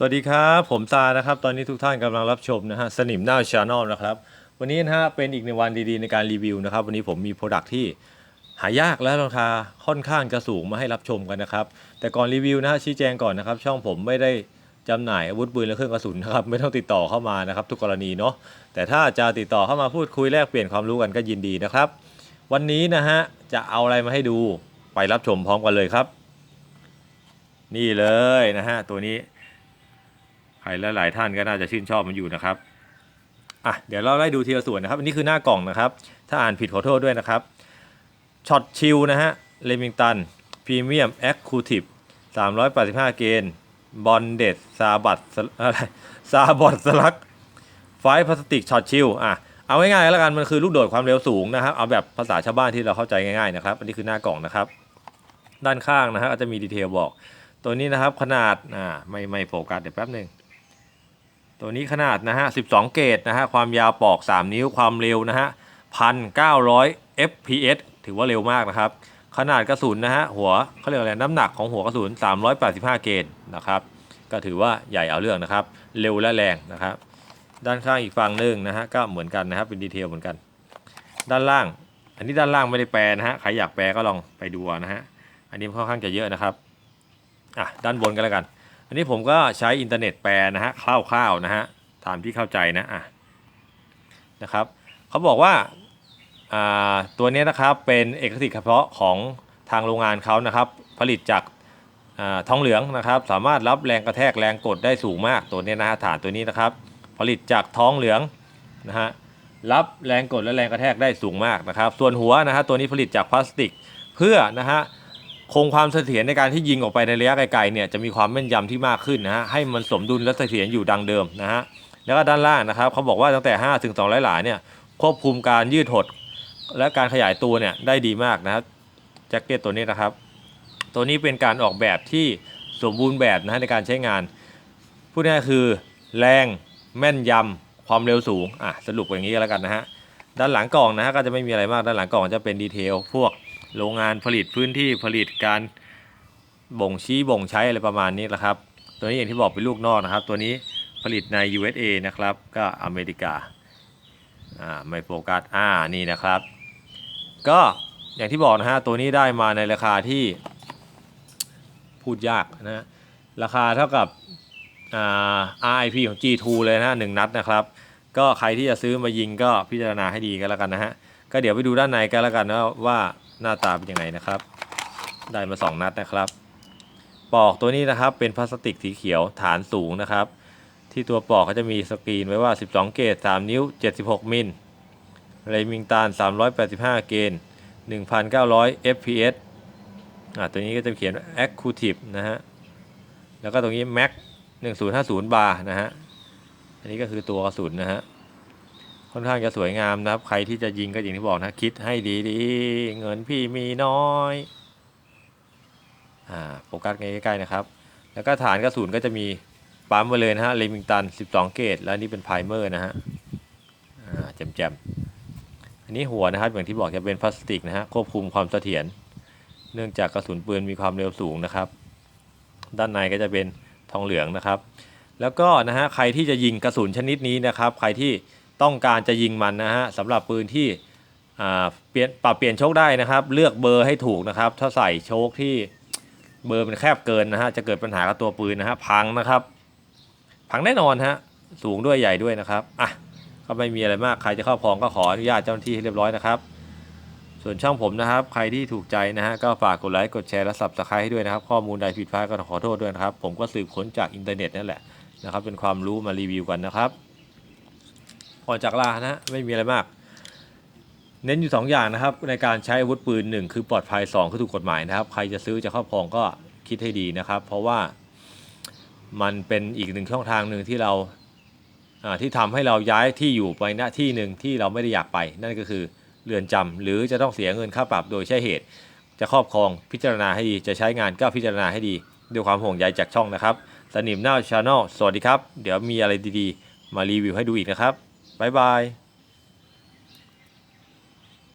สวัสดีครับ ผมซานะครับ ตอนนี้ทุกท่านกำลังรับชมนะฮะสนิมหน้าชาแนลนะครับ วันนี้นะฮะเป็นอีกในวันดีๆในการรีวิวนะครับ วันนี้ผมมีโปรดักที่หายากและราคาค่อนข้างจะสูงมาให้รับชมกันนะครับ แต่ก่อนรีวิวนะฮะชี้แจงก่อนนะครับ ช่องผมไม่ได้จำหน่ายอาวุธปืนและเครื่องกระสุนนะครับไม่ต้องติดต่อเข้ามานะครับ ทุกกรณีเนาะแต่ถ้าจะติดต่อเข้ามาพูดคุยแลกเปลี่ยนความรู้กันก็ยินดีนะครับ วันนี้นะฮะจะเอาอะไรมาให้ดูไปรับชมพร้อมกันเลยครับ นี่เลยนะฮะตัวนี้ ใครหลายๆท่านก็น่าจะชื่นชอบมันอยู่นะครับอะเดี๋ยวเราไล่ดูทีละส่วนนะครับอันนี้คือหน้ากล่องนะครับ ถ้าอ่านผิดขอโทษด้วยนะครับช็อตชิลนะฮะเลมิงตันพรีเมียมแอคคูทีฟ385 เกนบอนเดดซาบัตอะไรซาบอดสลักไฟพลาสติกช็อตชิลอะเอาง่ายๆแล้วกันมันคือลูกโดดความเร็วสูงนะครับ เอาแบบภาษาชาวบ้านที่เราเข้าใจง่ายๆนะครับ อันนี้คือหน้ากล่องนะครับ ด้านข้างนะฮะก็จะมีดีเทลบอก ตัวนี้นะครับขนาดอ่าไม่ไม่โฟกัสเดี๋ยวแป๊บหนึ่ง ตัวนี้ขนาดนะฮะ 12 เกตนะฮะ ความยาวปอก 3 นิ้ว ความเร็วนะฮะ 1,900 fps ถือว่าเร็วมากนะครับ ขนาดกระสุนนะฮะ หัวเขาเรียกอะไร น้ำหนักของหัวกระสุน 385 เกตนะครับ ก็ถือว่าใหญ่เอาเรื่องนะครับ เร็วและแรงนะครับ ด้านข้างอีกฝั่งหนึ่งนะฮะ ก็เหมือนกันนะครับ เป็นดีเทลเหมือนกัน ด้านล่าง อันนี้ด้านล่างไม่ได้แปลนะฮะ ใครอยากแปลก็ลองไปดูนะฮะ อันนี้ค่อนข้างจะเยอะนะครับ อะ ด้านบนกันแล้วกัน อันนี้ผมก็ใช้อินเทอร์เน็ตแปลนะฮะคร่าวๆนะฮะตามที่เข้าใจนะอะนะครับเขาบอกว่าอ่าตัวนี้นะครับเป็นเอกสิทธิ์เฉพาะของทางโรงงานเขานะครับ ผลิตจากอทองเหลืองนะครับ สามารถรับแรงกระแทกแรงกดได้สูงมากตัวนี้นะฮะฐานตัวนี้นะครับ ผลิตจากทองเหลืองนะฮะรับแรงกดและแรงกระแทกได้สูงมากนะครับ ส่วนหัวนะฮะตัวนี้ผลิตจากพลาสติกเพื่อนะฮะ คงความเสถียรในการที่ยิงออกไปในระยะไกลๆเนี่ยจะมีความแม่นยำที่มากขึ้นนะฮะให้มันสมดุลและเสถียรอยู่ดังเดิมนะฮะแล้วก็ด้านล่างนะครับเขาบอกว่าตั้งแต่ 5 ถึง 200 หลาเนี่ยควบคุมการยืดหด และการขยายตัวเนี่ยได้ดีมากนะครับแจ็คเก็ตตัวนี้นะครับ ตัวนี้เป็นการออกแบบที่สมบูรณ์แบบนะฮะในการใช้งานพูดง่ายๆคือแรงแม่นยำความเร็วสูงอะสรุปอย่างนี้ก็แล้วกันนะฮะด้านหลังกล่องนะฮะก็จะไม่มีอะไรมากด้านหลังกล่องจะเป็นดีเทลพวก โรงงานผลิตพื้นที่ผลิตการบ่งชี้บ่งใช้อะไรประมาณนี้แหละครับ ตัวนี้อย่างที่บอกเป็นลูกนอกนะครับ ตัวนี้ผลิตใน USA นะครับ ก็อเมริกาอ่าไม่โฟกัสอ่านี่นะครับ ก็อย่างที่บอกนะฮะตัวนี้ได้มาในราคาที่พูดยากนะฮะราคาเท่ากับอ่า RIP ของ G2 เลยนะหนึ่งนัดนะครับ ก็ใครที่จะซื้อมายิงก็พิจารณาให้ดีกันแล้วกันนะฮะ ก็เดี๋ยวไปดูด้านในกันแล้วกันนะว่าหน้าตาเป็นยังไงนะครับ ได้มา 2 นัดนะครับ ปอกตัวนี้นะครับเป็นพลาสติกสีเขียวฐานสูงนะครับ ที่ตัวปอกก็จะมีสกรีนไว้ว่า 12 เกต3นิ้ว 76 มิลเรมิงตัน385 เกน1,900 fps อ่าตัวนี้ก็จะเขียน Active นะฮะ แล้วก็ตรงนี้ Max 1050บาร์นะฮะ นนี้ก็คือตัวกระสุนนะฮะ ค่อนข้างจะสวยงามนะครับ ใครที่จะยิงก็อย่างที่บอกนะ คิดให้ดีๆ เงินพี่มีน้อย อ่า โฟกัสใกล้ๆนะครับ แล้วก็ฐานกระสุนก็จะมีปั๊มไว้เลยนะฮะเลมิงตัน 12 เกตแล้วนี่เป็นไพรเมอร์นะฮะ อ่าแจ่มๆ อันนี้หัวนะครับอย่างที่บอกจะเป็นพลาสติกนะฮะควบคุมความเสถียร เนื่องจากกระสุนปืนมีความเร็วสูงนะครับ ด้านในก็จะเป็นทองเหลืองนะครับ แล้วก็นะฮะใครที่จะยิงกระสุนชนิดนี้นะครับ ใครที่ต้องการจะยิงมันนะฮะสำหรับปืนที่เปลี่ยนปรับเปลี่ยนโชคได้นะครับ เลือกเบอร์ให้ถูกนะครับ ถ้าใส่โชคที่เบอร์มันแคบเกินนะฮะจะเกิดปัญหากับตัวปืนนะฮะพังนะครับ พังแน่นอนฮะสูงด้วยใหญ่ด้วยนะครับอะก็ไม่มีอะไรมากใครจะครอบครองก็ขออนุญาตเจ้าหน้าที่ให้เรียบร้อยนะครับ ส่วนช่องผมนะครับ ใครที่ถูกใจนะฮะก็ฝากกดไลค์กดแชร์และ subscribe ให้ด้วยนะครับ ข้อมูลใดผิดพลาดก็ขอโทษด้วยนะครับ ผมก็สืบค้นจากอินเทอร์เน็ตนั่นแหละ นะครับ เป็นความรู้มารีวิวกันนะครับก่อนจากลานะไม่มีอะไรมาก เน้นอยู่ 2 อย่างนะครับ ในการใช้อาวุธปืน 1 คือปลอดภัย 2 คือถูกกฎหมายนะครับ ใครจะซื้อจะครอบครองก็คิดให้ดีนะครับ เพราะว่ามันเป็นอีกหนึ่งช่องทางหนึ่งที่เราอ่าที่ทำให้เราย้ายที่อยู่ไปณที่หนึ่งที่เราไม่ได้อยากไป นั่นก็คือเรือนจำหรือจะต้องเสียเงินค่าปรับโดยใช่เหตุ จะครอบครองพิจารณาให้ดี จะใช้งานก็พิจารณาให้ดีด้วยความห่วงใยจากช่องนะครับ สนิมหน้าชาแนลสวัสดีครับ เดี๋ยวมีอะไรดีๆ มารีวิวให้ดูอีกนะครับ บ๊ายบาย